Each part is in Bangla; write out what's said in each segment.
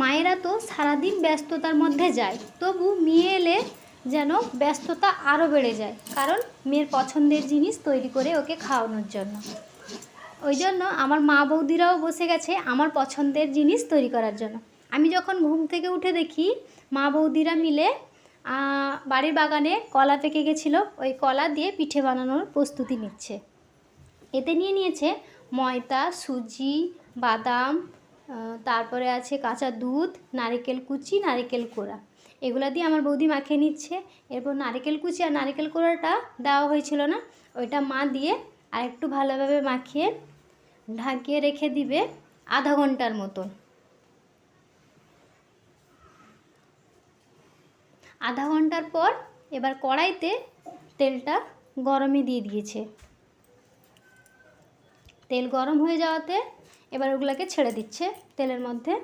মায়েরা তো সারাদিন ব্যস্ততার মধ্যে যায়, তবু মেয়ে এলে যেন ব্যস্ততা আরও বেড়ে যায়, কারণ মেয়ের পছন্দের জিনিস তৈরি করে ওকে খাওয়ানোর জন্য। ওই জন্য আমার মা বৌদিরাও বসে গেছে আমার পছন্দের জিনিস তৈরি করার জন্য। আমি যখন ঘুম থেকে উঠে দেখি মা বৌদিরা মিলে বাড়ির বাগানে কলা পেকে গেছিল, ওই কলা দিয়ে পিঠে বানানোর প্রস্তুতি নিচ্ছে। এতে নিয়ে নিয়েছে ময়দা, সুজি, বাদাম তারপরে আছে কাঁচা দুধ, নারকেল কুচি, নারকেল কোড়া। এগুলা দিয়ে আমার বৌদি মাখিয়ে নিচ্ছে। এরপর নারকেল কুচি আর নারকেল কোড়াটা দেওয়া হয়েছিল না, ওইটা মা দিয়ে আর একটু ভালোভাবে মাখিয়ে ঢাকিয়ে রেখে দিবে আধা ঘণ্টার মতন। আধা ঘণ্টার পর এবার কড়াইতে তেলটা গরমে দিয়ে দিয়েছে। তেল গরম হয়ে যাওয়াতে এবার ওগুলোকে ছেড়ে দিচ্ছে তেলের মধ্যে।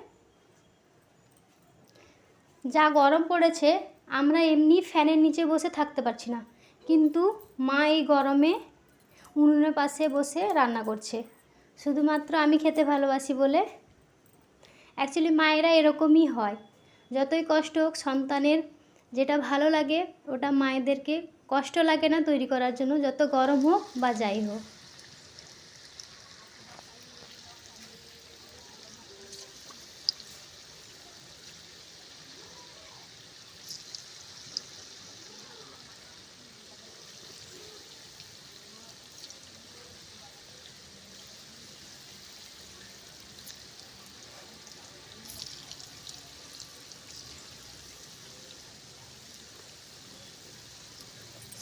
যা গরম পড়েছে, আমরা এমনি ফ্যানের নিচে বসে থাকতে পারছি না। কিন্তু মা এই গরমে উনুনের পাশে বসে রান্না করছে। শুধুমাত্র আমি খেতে ভালোবাসি বলে। অ্যাকচুয়ালি মায়েরা এরকমই হয়। যতই কষ্ট হোক, সন্তানের যেটা ভালো লাগে, ওটা মায়েদেরকে কষ্ট লাগে না তৈরি করার জন্য, যত গরম হোক বা যাই হোক।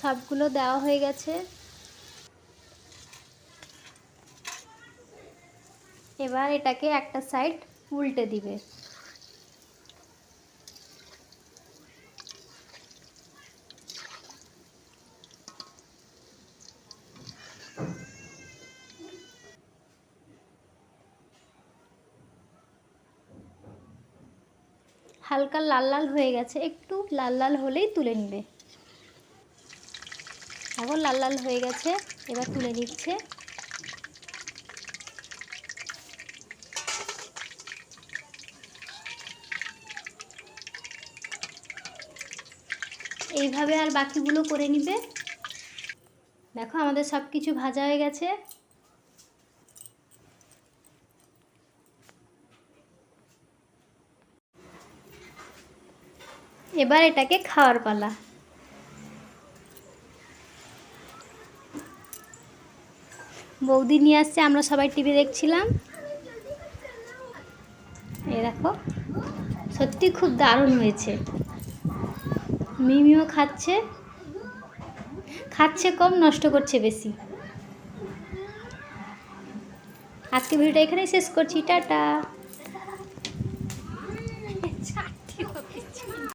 সবগুলো দেওয়া হয়ে গেছে। এবার এটাকে একটা সাইড উল্টে দিবে। হালকা লাল লাল হয়ে গেছে। একটু লাল লাল হলেই তুলে নিবে। এখন লাল লাল হয়ে গেছে, এবার তুলে নিচ্ছে। এইভাবে আর বাকিগুলো করে নিবে। দেখো, আমাদের সব কিছু ভাজা হয়ে গেছে। এবার এটাকে খাওয়ার পালা। বৌদি নিয়ে আসছে, আমরা সবাই টিভি দেখছিলাম। এই দেখো, সত্যি খুব দারুণ হয়েছে। মিমিও খাচ্ছে। খাচ্ছে কম, নষ্ট করছে বেশি। আজকে ভিডিওটা এখানেই শেষ করছি, টাটা।